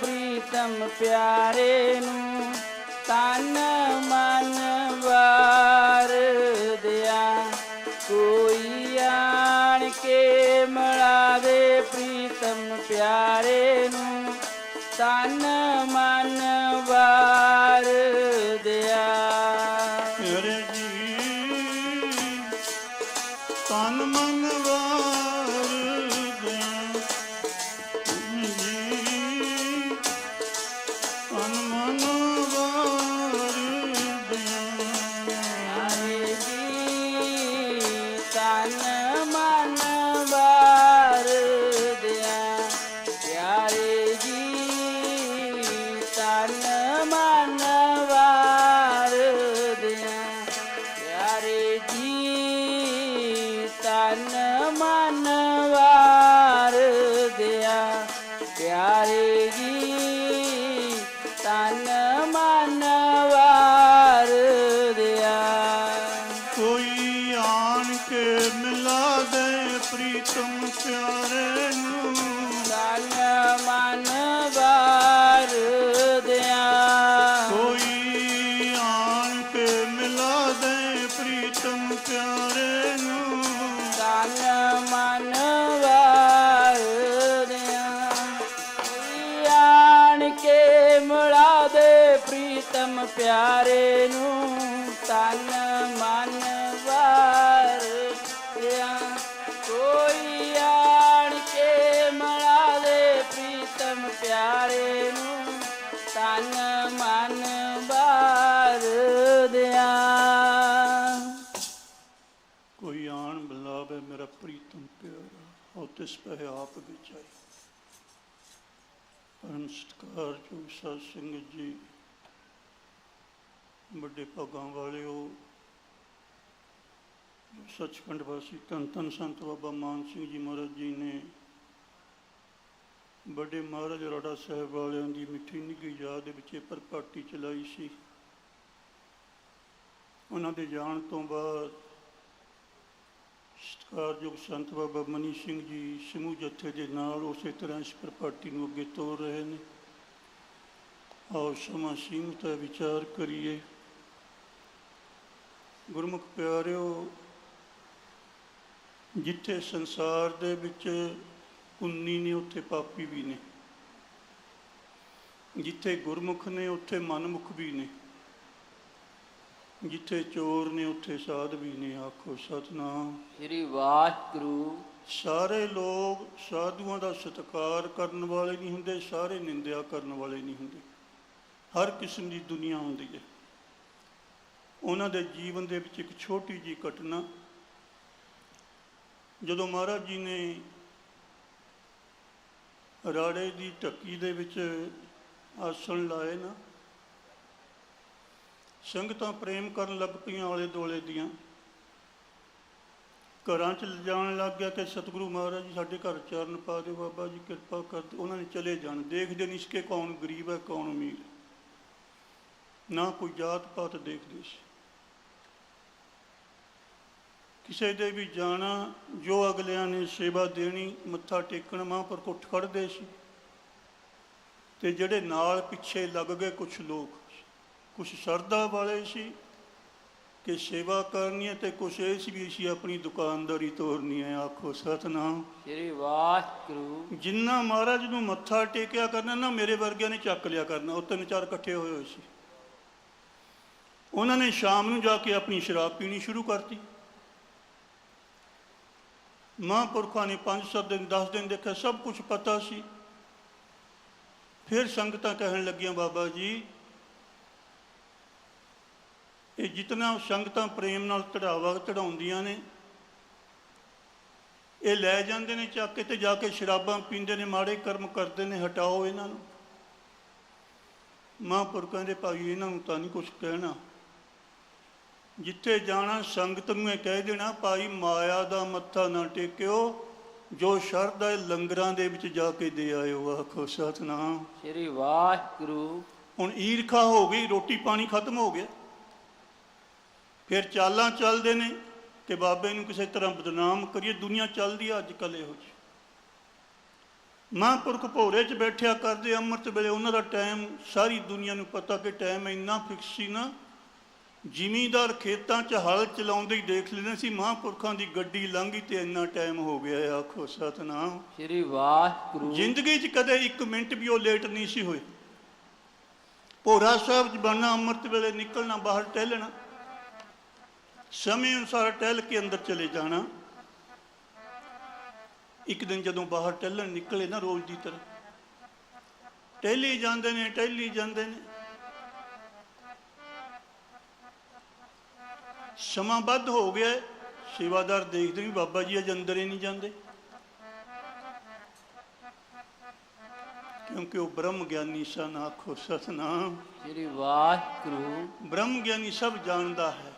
ਪ੍ਰੀਤਮ ਪਿਆਰੇ ਨੂੰ, ਤਨ, ਮਨ ਵਾਰ ਦਿਆ ਕੋਈ ਆਣ ਕੇ ਮਲਾ ਦੇ ਪ੍ਰੀਤਮ ਪਿਆਰੇ ਨੂੰ, ਤਨ, ਮਨ ਵਾਰ ਦਿਆ ਗੁਰੂ ਜੀ ਬੁਲਾਵੇ ਮੇਰਾ ਪ੍ਰੀਤਮ ਪਿਆਰਾ ਉਹ ਤਿਸ ਪਹਿ ਆਪ ਵਿਚਾਈ ਪਰਮ ਸਤਕਾਰ ਜੋ ਸਾਧ ਸੰਗਤ ਜੀ, ਵੱਡੇ ਭਾਗਾਂ ਵਾਲਿਓ ਜੋ ਸੱਚਖੰਡ ਵਾਸੀ ਧੰਨ ਧੰਨ ਸੰਤ ਬਾਬਾ ਮਾਨ ਸਿੰਘ ਜੀ ਮਹਾਰਾਜ ਜੀ ਨੇ, ਵੱਡੇ ਮਹਾਰਾਜ ਰਾੜਾ ਸਾਹਿਬ ਵਾਲਿਆਂ ਦੀ ਮਿੱਠੀ ਨਿੱਘੀ ਯਾਦ ਦੇ ਵਿੱਚ ਇਹ ਚਲਾਈ ਸੀ। ਉਹਨਾਂ ਦੇ ਜਾਣ ਤੋਂ ਬਾਅਦ ਸਤਿਕਾਰਯੋਗ ਸੰਤ ਬਾਬਾ ਮਨੀ ਸਿੰਘ ਜੀ, ਸਮੂਹ ਜਥੇ ਦੇ ਨਾਲ ਉਸੇ ਤਰ੍ਹਾਂ ਇਸ ਪ੍ਰਪਾਟੀ ਨੂੰ ਅੱਗੇ ਤੋਰ ਰਹੇ ਨੇ। ਆਓ ਸਮਾਂ ਸੀਮਤ ਹੈ, ਵਿਚਾਰ ਕਰੀਏ। ਗੁਰਮੁਖ ਪਿਆਰਿਓ, ਜਿੱਥੇ ਸੰਸਾਰ ਦੇ ਵਿੱਚ ਪੁੰਨੀ ਨੇ, ਉੱਥੇ ਪਾਪੀ ਵੀ ਨੇ। ਜਿੱਥੇ ਗੁਰਮੁਖ ਨੇ, ਉੱਥੇ ਮਨਮੁਖ ਵੀ ਨੇ। ਜਿੱਥੇ ਚੋਰ ਨੇ ਉੱਥੇ ਸਾਧ ਵੀ ਨੇ ਆਖੋ ਸਤਨਾਮ। ਸ੍ਰੀ ਵਾਹਿਗੁਰੂ। ਸਾਰੇ ਲੋਕ ਸਾਧੂਆਂ ਦਾ ਸਤਿਕਾਰ ਕਰਨ ਵਾਲੇ ਨਹੀਂ ਹੁੰਦੇ ਸਾਰੇ ਨਿੰਦਿਆ ਕਰਨ ਵਾਲੇ ਨਹੀਂ ਹੁੰਦੇ। ਹਰ ਕਿਸਮ ਦੀ ਦੁਨੀਆ ਹੁੰਦੀ ਹੈ। ਉਹਨਾਂ ਦੇ ਜੀਵਨ ਦੇ ਵਿੱਚ ਇੱਕ ਛੋਟੀ ਜੀ ਘਟਨਾ ਜਦੋਂ ਮਹਾਰਾਜ ਜੀ ਨੇ ਰਾੜੇ ਦੀ ਢੱਕੀ ਦੇ ਵਿੱਚ ਆਸਣ ਲਾਏ ਨਾ ਸੰਗਤਾਂ ਪ੍ਰੇਮ ਕਰਨ ਲੱਗ ਪਈਆਂ ਆਲੇ ਦੁਆਲੇ ਦੀਆਂ। ਘਰਾਂ ਚ ਜਾਣ ਲੱਗ ਗਿਆ ਕਿ ਸਤਿਗੁਰੂ ਮਹਾਰਾਜ ਜੀ ਸਾਡੇ ਘਰ ਚਰਨ ਪਾ ਦਿਓ, ਬਾਬਾ ਜੀ ਕਿਰਪਾ ਕਰ ਦਿਓ। ਉਹਨਾਂ ਨੇ ਚਲੇ ਜਾਣ। ਦੇਖਦੇ ਨਹੀਂ ਸੀ ਕਿ ਕੌਣ ਗਰੀਬ ਹੈ, ਕੌਣ ਅਮੀਰ ਹੈ। ਨਾ ਕੋਈ ਜਾਤ ਪਾਤ ਦੇਖਦੇ ਸੀ। ਕਿਸੇ ਦੇ ਵੀ ਜਾਣਾ, ਜੋ ਅਗਲਿਆਂ ਨੇ ਸੇਵਾ ਦੇਣੀ, ਮੱਥਾ ਟੇਕਣ ਮਾਂ ਪਰ ਕੁੱਠ ਖੜਦੇ ਸੀ। ਤੇ ਜਿਹੜੇ ਨਾਲ ਪਿੱਛੇ ਲੱਗ ਗਏ ਕੁਝ ਲੋਕ ਕੁਝ ਸਰਦਾ ਵਾਲੇ ਸੀ ਕਿ ਸੇਵਾ ਕਰਨੀ ਹੈ ਤੇ ਕੁਛ ਇਹ ਸੀ ਵੀ ਅਸੀਂ ਆਪਣੀ ਦੁਕਾਨਦਾਰੀ ਤੋਰਨੀ ਹੈ। ਆਖੋ ਸਤਨਾਮ। ਸ੍ਰੀ ਵਾਹਿਗੁਰੂ। ਜਿੰਨਾ ਮਹਾਰਾਜ ਨੂੰ ਮੱਥਾ ਟੇਕਿਆ ਕਰਨਾ ਨਾ ਮੇਰੇ ਵਰਗਿਆਂ ਨੇ ਚੱਕ ਲਿਆ ਕਰਨਾ। ਉਹ ਤਿੰਨ ਚਾਰ ਇਕੱਠੇ ਹੋਏ ਹੋਏ ਸੀ। ਉਹਨਾਂ ਨੇ ਸ਼ਾਮ ਨੂੰ ਜਾ ਕੇ ਆਪਣੀ ਸ਼ਰਾਬ ਪੀਣੀ ਸ਼ੁਰੂ ਕਰਤੀ। ਮਹਾਂਪੁਰਖਾਂ ਨੇ 5-7 ਦਿਨ 10 ਦਿਨ ਦੇਖਿਆ ਸਭ ਕੁਝ ਪਤਾ ਸੀ। ਫਿਰ ਸੰਗਤਾਂ ਕਹਿਣ ਲੱਗੀਆਂ ਬਾਬਾ ਜੀ ਇਹ ਜਿਤਨਾ ਸੰਗਤਾਂ ਪ੍ਰੇਮ ਨਾਲ ਚੜਾਵਾ ਚੜਾਉਂਦੀਆਂ ਨੇ ਇਹ ਲੈ ਜਾਂਦੇ ਨੇ ਚੱਕ ਕੇ ਤੇ ਜਾ ਕੇ ਸ਼ਰਾਬਾਂ ਪੀਂਦੇ ਨੇ ਮਾੜੇ ਕਰਮ ਕਰਦੇ ਨੇ ਹਟਾਓ ਇਹਨਾਂ ਨੂੰ। ਮਹਾਂਪੁਰ ਕਹਿੰਦੇ ਭਾਈ ਇਹਨਾਂ ਨੂੰ ਤਾਂ ਨਹੀਂ ਕੁਝ ਕਹਿਣਾ। ਜਿੱਥੇ ਜਾਣਾ ਸੰਗਤ ਨੂੰ ਇਹ ਕਹਿ ਦੇਣਾ ਭਾਈ ਮਾਇਆ ਦਾ ਮੱਥਾ ਨਾ ਟੇਕਿਓ ਜੋ ਸ਼ਰਧਾ ਹੈ ਲੰਗਰਾਂ ਦੇ ਵਿੱਚ ਜਾ ਕੇ ਦੇ ਆਇਓ। ਆਖੋ ਸਤਨਾਮ। ਸ੍ਰੀ ਵਾਹਿਗੁਰੂ। ਹੁਣ ਈਰਖਾ ਹੋ ਗਈ ਰੋਟੀ ਪਾਣੀ ਖਤਮ ਹੋ ਗਿਆ। ਫਿਰ ਚਾਲਾਂ ਚੱਲਦੇ ਨੇ ਕਿ ਬਾਬੇ ਨੂੰ ਕਿਸੇ ਤਰ੍ਹਾਂ ਬਦਨਾਮ ਕਰੀਏ। ਦੁਨੀਆ ਚੱਲਦੀ ਆ ਅੱਜ ਕੱਲ੍ਹ ਇਹੋ ਜਿਹੀ। ਮਹਾਂਪੁਰਖ ਭੋਰੇ 'ਚ ਬੈਠਿਆ ਕਰਦੇ ਅੰਮ੍ਰਿਤ ਵੇਲੇ ਉਹਨਾਂ ਦਾ ਟਾਈਮ ਸਾਰੀ ਦੁਨੀਆ ਨੂੰ ਪਤਾ ਕਿ ਟਾਈਮ ਇੰਨਾ ਫਿਕਸ ਸੀ ਨਾ। ਜ਼ਿਮੀਂਦਾਰ ਖੇਤਾਂ 'ਚ ਹਲ ਚਲਾਉਂਦੇ ਹੀ ਦੇਖ ਲੈਂਦੇ ਸੀ ਮਹਾਂਪੁਰਖਾਂ ਦੀ ਗੱਡੀ ਲੰਘੀ ਤੇ ਇੰਨਾ ਟਾਈਮ ਹੋ ਗਿਆ ਹੈ, ਆਖੋ ਸਤਨਾਮ। ਸ੍ਰੀ ਵਾਹਿਗੁਰੂ। ਜ਼ਿੰਦਗੀ 'ਚ ਕਦੇ ਇੱਕ ਮਿੰਟ ਵੀ ਉਹ ਲੇਟ ਨਹੀਂ ਸੀ ਹੋਏ। ਭੋਰਾ ਸਾਹਿਬ ਚ ਬਣਨਾ ਅੰਮ੍ਰਿਤ ਵੇਲੇ ਨਿਕਲਣਾ ਬਾਹਰ ਟਹਿਲਣਾ। ਸਮੇਂ ਅਨੁਸਾਰ ਟਹਿਲ ਕੇ ਅੰਦਰ ਚਲੇ ਜਾਣਾ। ਇੱਕ ਦਿਨ ਜਦੋਂ ਬਾਹਰ ਟਹਿਲਣ ਨਿਕਲੇ ਨਾ ਰੋਜ਼ ਦੀ ਤਰ੍ਹਾਂ। ਟਹਿਲੀ ਜਾਂਦੇ ਨੇ ਟਹਿਲੀ ਜਾਂਦੇ ਨੇ। ਸਮਾਂ ਵੱਧ ਹੋ ਗਿਆ। ਸੇਵਾਦਾਰ ਦੇਖਦੇ ਵੀ ਬਾਬਾ ਜੀ ਅਜ ਅੰਦਰ ਹੀ ਨਹੀਂ ਜਾਂਦੇ। ਕਿਉਂਕਿ ਉਹ ਬ੍ਰਹਮ ਗਿਆਨੀ ਸਨ ਆਖੋ ਸਤਨਾਮ। ਸ੍ਰੀ ਵਾਹਿਗੁਰੂ। ਬ੍ਰਹਮ ਗਿਆਨੀ ਸਭ ਜਾਣਦਾ ਹੈ।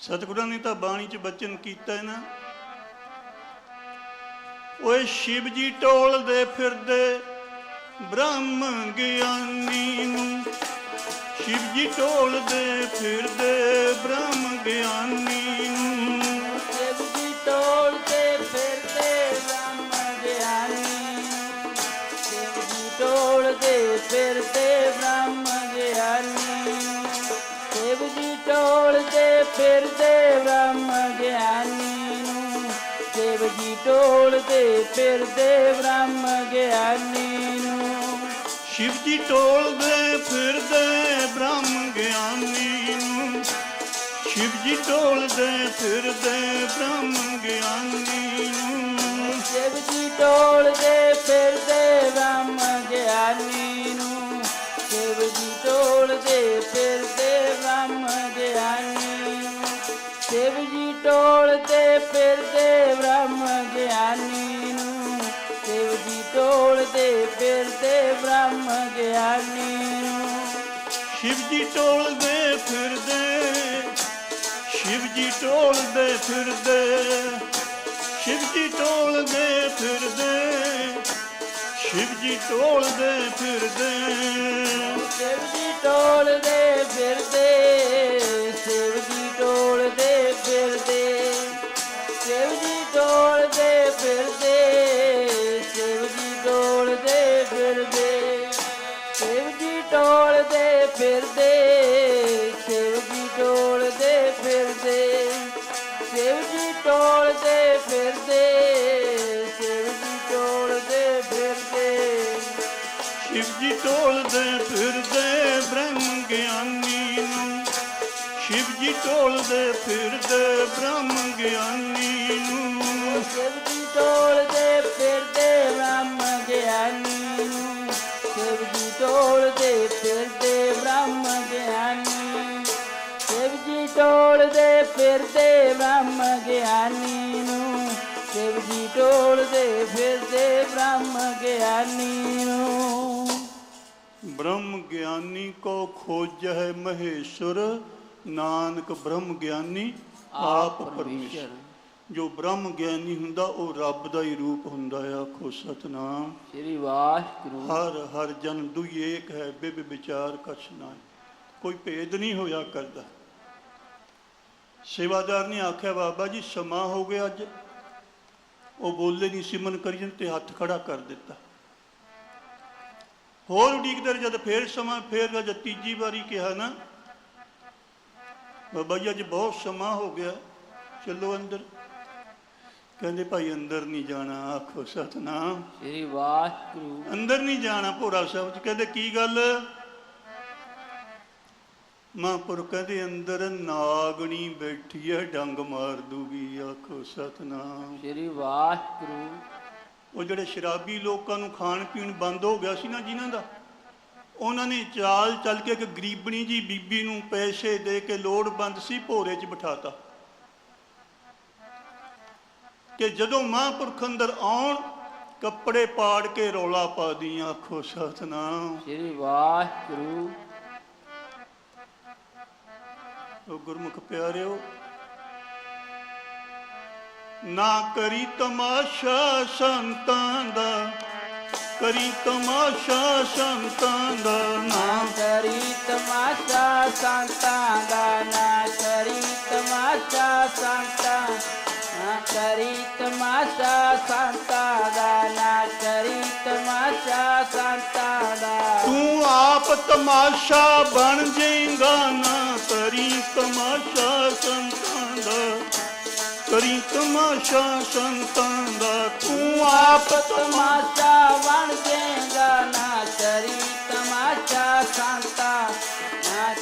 ਸਤਿਗੁਰਾਂ ਨੇ ਤਾਂ ਬਾਣੀ ਚ ਬਚਨ ਕੀਤਾ ਹੈ ਨਾ। ਓਏ ਸ਼ਿਵ ਜੀ ਟੋਲਦੇ ਫਿਰਦੇ ਬ੍ਰਹਮ ਗਿਆਨੀ ਨੂੰ। ਸ਼ਿਵ ਜੀ ਟੋਲਦੇ ਫਿਰਦੇ ਬ੍ਰਹਮ ਗਿਆਨੀ ਨੂੰ। ਸ਼ਿਵ ਜੀ ਟੋਲਦੇ ਫਿਰਦੇ ਬ੍ਰਹਮ ਗਿਆਨੀ ਨੂੰ। ਸ਼ਿਵ ਜੀ ਟੋਲਦੇ ਫਿਰਦੇ ਬ੍ਰਹਮ ਗਿਆਨੀ ਨੂੰ। ਸ਼ਿਵ ਜੀ ਟੋਲਦੇ ਫਿਰਦੇ ਬ੍ਰਹਮ ਗਿਆਨੀ ਨੂੰ। ਸ਼ਿਵ ਜੀ ਟੋਲਦੇ ਫਿਰਦੇ ਬ੍ਰਹਮ ਗਿਆਨੀ ਨੂੰ। ਸ਼ਿਵ ਜੀ ਟੋਲਦੇ ਫਿਰਦੇ ਬ੍ਰਹਮ ਗਿਆਨੀ ટોળતે ફેરતે બ્રહ્મ જ્ઞાની શિવજી ટોળતે ફેરતે શિવજી ટોળતે ફેરતે શિવજી ટોળતે ફેરતે શિવજી ટોળતે ફેરતે શિવજી ટોળતે ફેરતે શિવજી ટોળતે ફેરતે ਫਿਰਦੇ ਸ਼ਿਵ ਜੀ ਟੋਲਦੇ ਫਿਰਦੇ ਸ਼ਿਵ ਜੀ ਟੋਲਦੇ ਫਿਰਦੇ ਸ਼ਿਵ ਜੀ ਟੋਲਦੇ ਫਿਰਦੇ। ਸ਼ਿਵ ਜੀ ਟੋਲਦੇ ਫਿਰਦੇ ਬ੍ਰਹਮ ਗਿਆਨੀ ਨੂੰ। ਸ਼ਿਵ ਜੀ ਟੋਲਦੇ ਫਿਰਦੇ ਬ੍ਰਹਮ ਗਿਆਨੀ ਨੂੰ। ਸ਼ਿਵ ਜੀ ਟੋਲਦੇ ਜੀ ਟੋਲਦੇ ਫਿਰਦੇ ਬ੍ਰਹਮ ਗਿਆਨੀ ਨੂੰ। ਸ਼ਿਵ ਜੀ ਟੋਲਦੇ ਫਿਰਦੇ ਬ੍ਰਹਮ ਗਿਆਨੀ ਨੂੰ। ਬ੍ਰਹਮ ਗਿਆਨੀ ਕੋ ਖੋਜਹਿ ਮਹੇਸ਼ਵਰ ਨਾਨਕ ਬ੍ਰਹਮ ਗਿਆਨੀ ਆਪ ਪਰਮੇਸ਼ਰ। ਜੋ ਬ੍ਰਹਮ ਗਿਆਨੀ ਹੁੰਦਾ ਉਹ ਰੱਬ ਦਾ ਹੀ ਰੂਪ ਹੁੰਦਾ ਹੈ। ਆਖੋ ਸਤਨਾਮ। ਸ੍ਰੀ ਵਾਹਿਗੁਰੂ। ਹਰ ਹਰ ਜਨ ਦੁਈ ਏਕ ਹੈ ਬਿਬ ਵਿਚਾਰ ਕਛ ਨਾਹੀ। ਕੋਈ ਭੇਦ ਨਹੀਂ ਹੋਇਆ ਕਰਦਾ। ਸੇਵਾਦਾਰ ਨੇ ਆਖਿਆ ਬਾਬਾ ਜੀ ਸਮਾਂ ਹੋ ਗਿਆ ਅੱਜ। ਉਹ ਬੋਲੇ ਨਹੀਂ ਸਿਮਨ ਕਰੀਨ ਤੇ ਹੱਥ ਖੜਾ ਕਰ ਦਿੱਤਾ। ਹੋਰ ਉਡੀਕਦੇ ਜਦ ਫੇਰ ਸਮਾਂ ਫੇਰ ਜਦ ਤੀਜੀ ਵਾਰੀ ਕਿਹਾ ਨਾ ਬਾਬਾ ਜੀ ਅੱਜ ਬਹੁਤ ਸਮਾਂ ਹੋ ਗਿਆ ਚਲੋ ਅੰਦਰ। ਕਹਿੰਦੇ ਭਾਈ ਅੰਦਰ ਨਹੀਂ ਜਾਣਾ ਆਖੋ ਸਤਨਾਮ। ਸ੍ਰੀ ਵਾਹਿਗੁਰੂ। ਅੰਦਰ ਨਹੀਂ ਜਾਣਾ ਭੋਰਾ ਸਾਹਿਬ। ਚ ਕਹਿੰਦੇ ਕੀ ਗੱਲ? ਮਹਾਂਪੁਰ ਕਹਿੰਦੇ ਅੰਦਰ ਨਾਗਣੀ ਬੈਠੀ ਹੈ ਡੰਗ ਮਾਰ ਦੂਗੀ ਆਖੋ ਸਤਨਾਮ। ਸ੍ਰੀ ਵਾਹਿਗੁਰੂ। ਉਹ ਜਿਹੜੇ ਸ਼ਰਾਬੀ ਲੋਕਾਂ ਨੂੰ ਖਾਣ ਪੀਣ ਬੰਦ ਹੋ ਗਿਆ ਸੀ ਨਾ ਜਿਨ੍ਹਾਂ ਦਾ ਉਹਨਾਂ ਨੇ ਚਾਲ ਚੱਲ ਕੇ ਇੱਕ ਗਰੀਬਣੀ ਜੀ ਬੀਬੀ ਨੂੰ ਪੈਸੇ ਦੇ ਕੇ ਲੋੜਵੰਦ ਸੀ ਭੋਰੇ 'ਚ ਬਿਠਾਤਾ। ਕਿ ਜਦੋਂ ਮਹਾਂਪੁਰਖ ਅੰਦਰ ਆਉਣ ਕੱਪੜੇ ਪਾੜ ਕੇ ਰੌਲਾ ਪਾ ਦੀ ਆਖੋ ਸਤਨਾਮ। ਸ੍ਰੀ ਵਾਹਿਗੁਰੂ। ਉਹ ਗੁਰਮੁਖ ਪਿਆਰਿਓ ਨਾ ਕਰੀ ਤਮਾਸ਼ਾ ਸੰਤਾਂ ਦਾ ਕਰੀ ਤਮਾਸ਼ਾ ਸੰਤਾਂ ਦਾ ਨਾ। ਕਰੀ ਤਮਾਸ਼ਾ ਸੰਤਾਂ ਦਾ ਨਾ ਕਰੀ ਤਮਾਸ਼ਾ ਸੰਤਾਂ ਨਾ ਕਰੀ ਤਮਾਸ਼ਾ ਸੰਤਾਂ ਦਾ ਨਾ ਕਰੀ ਤਮਾਸ਼ਾ ਸੰਤਾਂ ਦਾ। ਤੂੰ ਆਪ ਤਮਾਸ਼ਾ ਬਣ ਜਾਏਗਾ ਨਾ। ਕਰੀ ਤਮਾਸ਼ਾ ਸੰਤਾਂ ਦਾ ਕਰੀ ਤਮਾਸ਼ਾ ਸੰਤਾਂ ਦਾ ਤੂੰ ਆਪ ਤਮਾਸ਼ਾ ਤਮਾਸ਼ਾ ਬਣ ਜਾਏਗਾ ਨਾ ਕਰੀ ਤਮਾਸ਼ਾ ਸੰਤਾ ਨਾ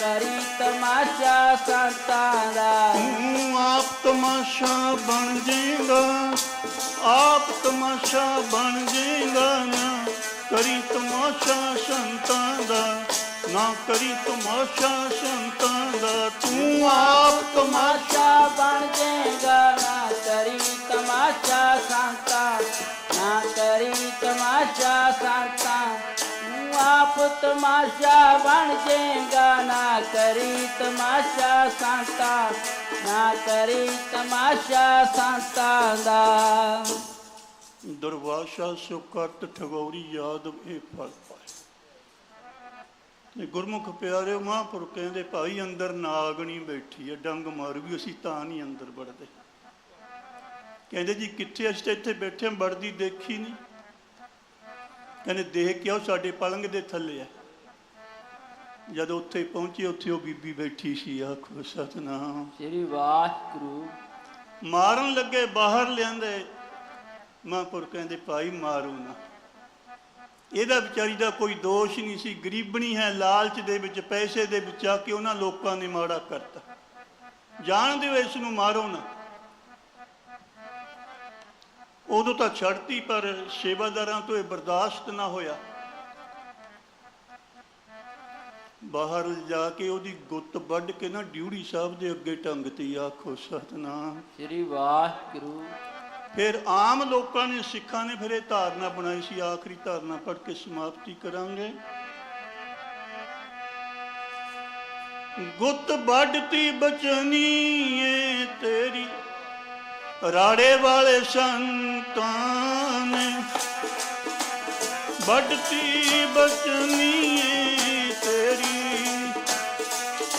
ਕਰੀ ਤਮਾਸ਼ਾ ਸੰਤਾ ਤੂੰ ਆਪ ਤਮਾਸ਼ਾ ਬਣ ਜਾਏਗਾ ਨਾ ਕਰੀ ਤਮਾਸ਼ਾ ਸੰਤਾ ਨਾ ਕਰੀ ਤਮਾਸ਼ਾ ਸੰਤਾ ਦਾ ਤੂੰ ਆਪ ਤਮਾਸ਼ਾ ਬਣ ਜਾਏਗਾ ਆਪ ਤਮਾਸ਼ਾ ਬਣ ਜਾਏਗਾ ਨਾ ਕਰੀ ਤਮਾਸ਼ਾ ਸੰਤਾਂ ਦਾ ਨਾ ਕਰੀ ਤਮਾਸ਼ਾ ਸੰਤਾਂ। ਦਾ ਤੂੰ ਆਪ ਤਮਾਸ਼ਾ ਤਮਾਸ਼ਾ ਬਣ ਜਾਏਗਾ, ਨਾ ਕਰੀ ਤਮਾਸ਼ਾ ਸੰਤਾ, ਨਾ ਕਰੀ ਤਮਾਸ਼ਾ ਸੰਤਾ ਤੂੰ ਆਪ ਤਮਾਸ਼ਾ ਬਣ ਜਾਏਗਾ ਯਾਦ ਇਹ ਫਲ ਪਾਏ। ਗੁਰਮੁਖ ਪਿਆਰੇ ਮਹਾਂਪੁਰ ਕਹਿੰਦੇ ਭਾਈ ਅੰਦਰ ਨਾਗਣੀ ਬੈਠੀ ਹੈ ਡੰਗ ਮਾਰੂਗੀ ਅਸੀਂ ਤਾਂ ਨਹੀਂ ਅੰਦਰ ਵੜਦੇ। ਕਹਿੰਦੇ ਜੀ ਕਿੱਥੇ ਅਸੀਂ ਤਾਂ ਇੱਥੇ ਬੈਠੇ ਹਾਂ ਵੜਦੀ ਦੇਖੀ ਨਹੀਂ। ਕਹਿੰਦੇ ਦੇਖ ਕੇ ਆਓ ਸਾਡੇ ਪਲੰਗ ਦੇ ਥੱਲੇ ਆ। ਜਦੋਂ ਉੱਥੇ ਪਹੁੰਚੇ ਉੱਥੇ ਉਹ ਬੀਬੀ ਬੈਠੀ ਸੀ ਆਖੋ ਸਤਨਾਮ। ਸ੍ਰੀ ਵਾਹਿਗੁਰੂ। ਮਾਰਨ ਲੱਗੇ ਬਾਹਰ ਲਿਆਂਦੇ। ਮਹਾਂਪੁਰ ਕਹਿੰਦੇ ਭਾਈ ਮਾਰੂ ਨਾ। ਇਹਦਾ ਵਿਚਾਰੀ ਦਾ ਕੋਈ ਦੋਸ਼ ਨਹੀਂ ਸੀ। ਗਰੀਬਣੀ ਹੈ ਲਾਲਚ ਦੇ ਵਿੱਚ ਪੈਸੇ ਦੇ ਵਿੱਚ ਆ ਕੇ ਉਹਨਾਂ ਲੋਕਾਂ ਨੇ ਮਾੜਾ ਕਰਤਾ। ਜਾਣਦੇ ਹੋ ਇਸ ਨੂੰ ਮਾਰੋ ਨਾ। ਉਦੋਂ ਤਾਂ ਛੱਡਤੀ ਪਰ ਸੇਵਾਦਾਰਾਂ ਤੋਂ ਇਹ ਬਰਦਾਸ਼ਤ ਨਾ ਹੋਇਆ। ਬਾਹਰ ਜਾ ਕੇ ਉਹਦੀ ਗੁੱਤ ਵੱਢ ਕੇ ਨਾ ਡਿਊੜੀ ਸਾਹਿਬ ਦੇ ਅੱਗੇ ਟੰਗਤੀ ਆਖੋ ਸਤਨਾਮ। ਸ੍ਰੀ ਵਾਹਿਗੁਰੂ। ਫਿਰ ਆਮ ਲੋਕਾਂ ਨੇ ਸਿੱਖਾਂ ਨੇ ਫਿਰ ਇਹ ਧਾਰਨਾ ਬਣਾਈ ਸੀ ਆਖਰੀ ਧਾਰਨਾ ਪੜ੍ਹ ਕੇ ਸਮਾਪਤੀ ਕਰਾਂਗੇ। ਗੁੱਤ ਵੱਢਤੀ ਬਚਨੀ ਏ ਤੇਰੀ। ਰਾੜੇ ਵਾਲੇ ਸੰਤਾਂ ਨੇ ਵੱਢਤੀ ਬਚਨੀ ਤੇਰੀ।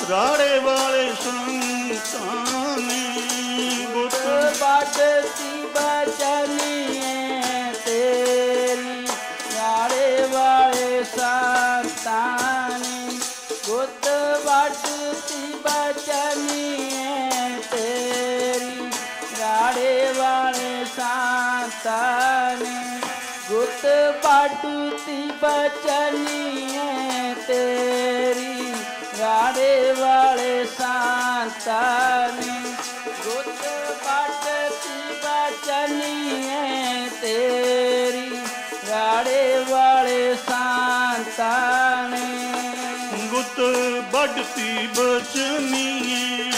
ਰਾੜੇ ਵਾਲੇ ਸੰਤਾਂ ਨੇ ਗੁੱਤ ਬਾਦਤੀ ਬਚਨੀ ਸੰਤਾਨੀ ਗੁੱਤ ਬਾਦਤੀ ਬਚਨੀਏ ਤੇਰੀ, ਰਾੜੇ ਵਾਲੇ ਸੰਤਾਨੀ। ਗੁੱਤ ਪਟਤੀ ਬਚਨੀਏ ਤੇਰੀ, ਰਾੜੇ ਵਾਲੇ ਸੰਤਾਨੀ। ਗੁੱਤ ਵੱਢਤੀ ਬਚਨੀ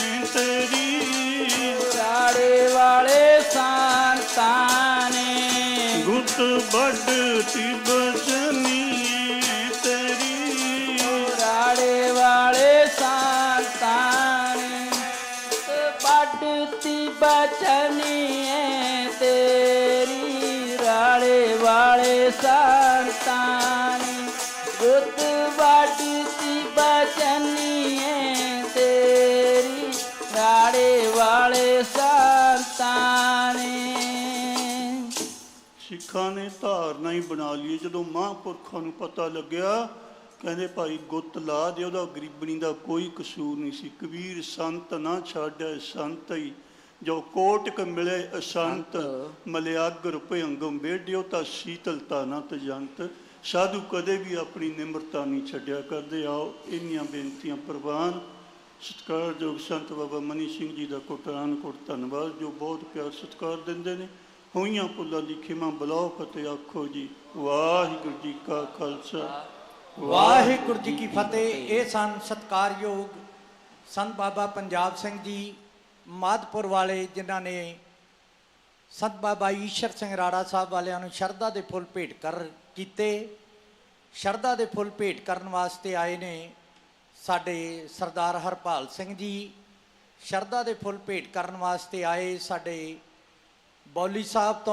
ਗੁੱਤ ਵੱਢਤੀ ਬਚਨੀ ਤੇਰੀ। ਰਾੜੇ ਵਾਲੇ ਸੰਤਾਨੀ ਪਟਤੀ ਬਚਨੀਏ ਤੇਰੀ। ਰਾੜੇ ਵਾਲੇ ਸੰਤਾਨੀ, ਗੁੱਤ ਬਾਟਤੀ ਬਚਨੀਏ ਸਿੱਖਾਂ ਨੇ ਧਾਰਨਾ ਹੀ ਬਣਾ ਲਈ। ਜਦੋਂ ਮਹਾਂਪੁਰਖਾਂ ਨੂੰ ਪਤਾ ਲੱਗਿਆ ਕਹਿੰਦੇ ਭਾਈ ਗੁੱਤ ਲਾ ਦੇ ਉਹਦਾ ਗਰੀਬਣੀ ਦਾ ਕੋਈ ਕਸੂਰ ਨਹੀਂ ਸੀ। ਕਬੀਰ ਸੰਤ ਨਾ ਛਾੜੈ ਸੰਤ ਹੀ ਜੋ ਕੋਟਕ ਮਿਲੇ ਅਸੰਤ ਮਲਿਆਗਰ ਭਯੰਗਮ ਬੇੜਿਓ ਤਾਂ ਸੀਤਲਤਾ ਨਾ ਤਜੰਤ ਸਾਧੂ ਕਦੇ ਵੀ ਆਪਣੀ ਨਿਮਰਤਾ ਨਹੀਂ ਛੱਡਿਆ ਕਰਦੇ। ਆਓ ਇੰਨੀਆਂ ਬੇਨਤੀਆਂ ਪ੍ਰਵਾਨ। ਸਤਿਕਾਰਯੋਗ ਸੰਤ ਬਾਬਾ ਮਨੀ ਸਿੰਘ ਜੀ ਦਾ ਕੋਟਾਨ ਕੋਟ ਧੰਨਵਾਦ ਜੋ ਬਹੁਤ ਪਿਆਰ ਸਤਿਕਾਰ ਦਿੰਦੇ ਨੇ। ਹੋਈਆਂ ਭੁੱਲਾਂ ਦੀ ਖਿਮਾ ਬੁਲਾਓ ਫਤਿਹ ਆਖੋ ਜੀ, ਵਾਹਿਗੁਰੂ ਜੀ ਕਾ ਖਾਲਸਾ। ਵਾਹਿਗੁਰੂ ਜੀ ਕੀ ਫਤਿਹ। ਇਹ ਸਨ ਸਤਕਾਰਯੋਗ ਸੰਤ ਬਾਬਾ ਪੰਜਾਬ ਸਿੰਘ ਜੀ, ਮਾਧਪੁਰ ਵਾਲੇ, ਜਿਨ੍ਹਾਂ ਨੇ ਸੰਤ ਬਾਬਾ ਈਸ਼ਰ ਸਿੰਘ ਰਾੜਾ ਸਾਹਿਬ ਵਾਲਿਆਂ ਨੂੰ ਸ਼ਰਧਾ ਦੇ ਫੁੱਲ ਭੇਟ ਕਰ ਕੀਤੇ। ਸ਼ਰਧਾ ਦੇ ਫੁੱਲ ਭੇਟ ਕਰਨ ਵਾਸਤੇ ਆਏ ਨੇ ਸਾਡੇ ਸਰਦਾਰ ਹਰਪਾਲ ਸਿੰਘ ਜੀ। ਸ਼ਰਧਾ ਦੇ ਫੁੱਲ ਭੇਟ ਕਰਨ ਵਾਸਤੇ ਆਏ ਸਾਡੇ ਬੌਲੀ ਸਾਹਿਬ ਤੋਂ